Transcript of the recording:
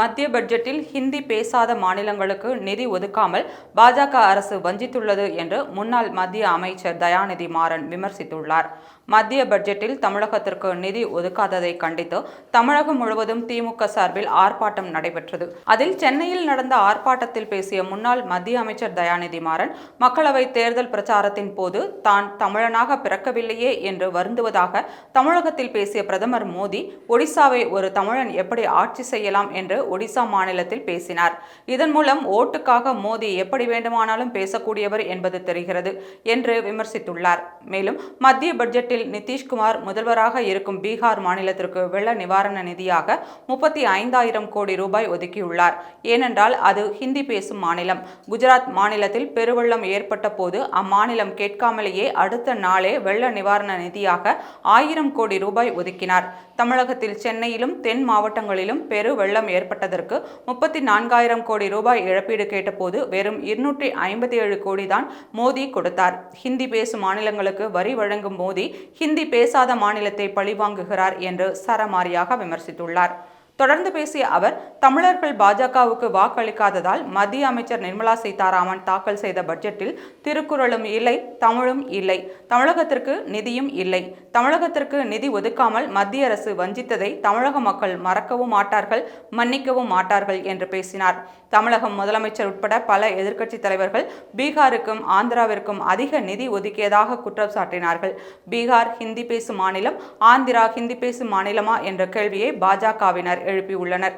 மத்திய பட்ஜெட்டில் ஹிந்தி பேசாத மாநிலங்களுக்கு நிதி ஒதுக்காமல் பாஜக அரசு வஞ்சித்துள்ளது என்று முன்னாள் மத்திய அமைச்சர் தயாநிதி மாறன் விமர்சித்துள்ளார். மத்திய பட்ஜெட்டில் தமிழகத்திற்கு நிதி ஒதுக்காததை கண்டித்து தமிழகம் முழுவதும் திமுக சார்பில் ஆர்ப்பாட்டம் நடைபெற்றது. அதில் சென்னையில் நடந்த ஆர்ப்பாட்டத்தில் பேசிய முன்னாள் மத்திய அமைச்சர் தயாநிதி மாறன் மக்களவை தேர்தல் பிரச்சாரத்தின் போது தான் தமிழனாக பிறக்கவில்லையே என்று வருந்துவதாக தமிழகத்தில் பேசிய பிரதமர் மோடி ஒடிசாவை ஒரு தமிழன் எப்படி ஆட்சி செய்யலாம்? என்று ஒடிசா மாநிலத்தில் பேசினார். இதன் மூலம் ஓட்டுக்காக மோடி எப்படி வேண்டுமானாலும் பேசக்கூடியவர் என்பது தெரிகிறது என்று விமர்சித்துள்ளார். மேலும் மத்திய பட்ஜெட்டில் நிதிஷ்குமார் முதல்வராக இருக்கும் பீகார் மாநிலத்திற்கு வெள்ள நிவாரண நிதியாக முப்பத்தி ஐந்தாயிரம் கோடி ரூபாய் ஒதுக்கியுள்ளார். ஏனென்றால் அது ஹிந்தி பேசும் மாநிலம். குஜராத் மாநிலத்தில் பெருவெள்ளம் ஏற்பட்ட போது அம்மாநிலம் கேட்காமலேயே அடுத்த நாளே வெள்ள நிவாரண நிதியாக ஆயிரம் கோடி ரூபாய் ஒதுக்கினார். தமிழகத்தில் சென்னையிலும் தென் மாவட்டங்களிலும் பெரு வெள்ளம் ஏற்பட்ட ஏற்பட்டதற்கு முப்பத்தி நான்காயிரம் கோடி ரூபாய் இழப்பீடு கேட்டபோது வெறும் இருநூற்றி ஐம்பத்தி ஏழு கோடி தான் மோடி கொடுத்தார். ஹிந்தி பேசும் மாநிலங்களுக்கு வரி வழங்கும் மோடி ஹிந்தி பேசாத மாநிலத்தை பழிவாங்குகிறார் என்று சரமாரியாக விமர்சித்துள்ளார். தொடர்ந்து பேசிய அவர் தமிழர்கள் பாஜகவுக்கு வாக்களிக்காததால் மத்திய அமைச்சர் நிர்மலா சீதாராமன் தாக்கல் செய்த பட்ஜெட்டில் திருக்குறளும் இல்லை தமிழும் இல்லை. தமிழகத்திற்கு நிதியும் இல்லை. தமிழகத்திற்கு நிதி ஒதுக்காமல் மத்திய அரசு வஞ்சித்ததை தமிழக மக்கள் மறக்கவும் மாட்டார்கள் மன்னிக்கவும் மாட்டார்கள் என்று பேசினார். தமிழகம் முதலமைச்சர் உட்பட பல எதிர்க்கட்சி தலைவர்கள் பீகாருக்கும் ஆந்திராவிற்கும் அதிக நிதி ஒதுக்கியதாக குற்றம் சாட்டினார்கள். பீகார் ஹிந்தி பேசும் மாநிலம் ஆந்திரா ஹிந்தி பேசும் மாநிலமா என்ற கேள்வியை பாஜகவினர் எழுப்பியுள்ளனர்.